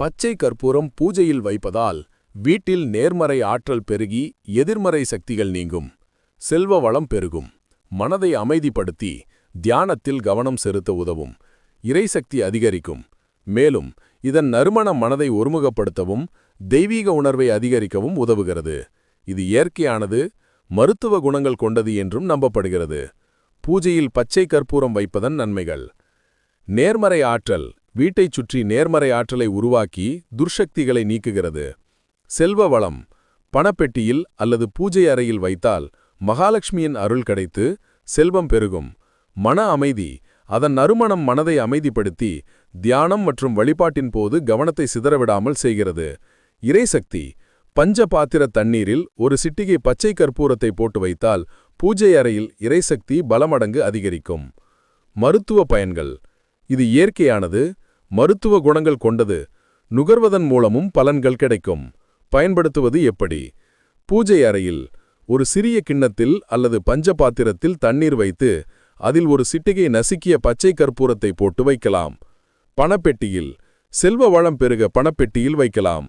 பச்சை கற்பூரம் பூஜையில் வைப்பதால் வீட்டில் நேர்மறை ஆற்றல் பெருகி எதிர்மறை சக்திகள் நீங்கும். செல்வ வளம் பெருகும். மனதை அமைதிப்படுத்தி தியானத்தில் கவனம் செலுத்த உதவும். இறைசக்தி அதிகரிக்கும். மேலும் இதன் நறுமண மனதை ஒருமுகப்படுத்தவும் தெய்வீக உணர்வை அதிகரிக்கவும் உதவுகிறது. இது இயற்கையானது மருத்துவ குணங்கள் கொண்டது என்றும் நம்பப்படுகிறது. பூஜையில் பச்சை கற்பூரம் வைப்பதன் நன்மைகள். நேர்மறை ஆற்றல் வீட்டைச் சுற்றி நேர்மறை ஆற்றலை உருவாக்கி துர்சக்திகளை நீக்குகிறது. செல்வ வளம் பணப்பெட்டியில் அல்லது பூஜை அறையில் வைத்தால் மகாலட்சுமியின் அருள் கிடைத்து செல்வம் பெருகும். மன அமைதி அதன் நறுமணம் மனதை அமைதிப்படுத்தி தியானம் மற்றும் வழிபாட்டின் போது கவனத்தை சிதறவிடாமல் செய்கிறது. இறைசக்தி பஞ்ச பாத்திர தண்ணீரில் ஒரு சிட்டிகை பச்சை கற்பூரத்தை போட்டு வைத்தால் பூஜை அறையில் இறைசக்தி பலமடங்கு அதிகரிக்கும். மருத்துவ பயன்கள் இது இயற்கையானது மருத்துவ குணங்கள் கொண்டது நுகர்வதன் மூலமும் பலன்கள் கிடைக்கும். பயன்படுத்துவது எப்படி? பூஜை அறையில் ஒரு சிறிய கிண்ணத்தில் அல்லது பஞ்ச பாத்திரத்தில் தண்ணீர் வைத்து அதில் ஒரு சிட்டிகை நசுக்கிய பச்சை கற்பூரத்தை போட்டு வைக்கலாம். பணப்பெட்டியில் செல்வ வளம் பெருக பணப்பெட்டியில் வைக்கலாம்.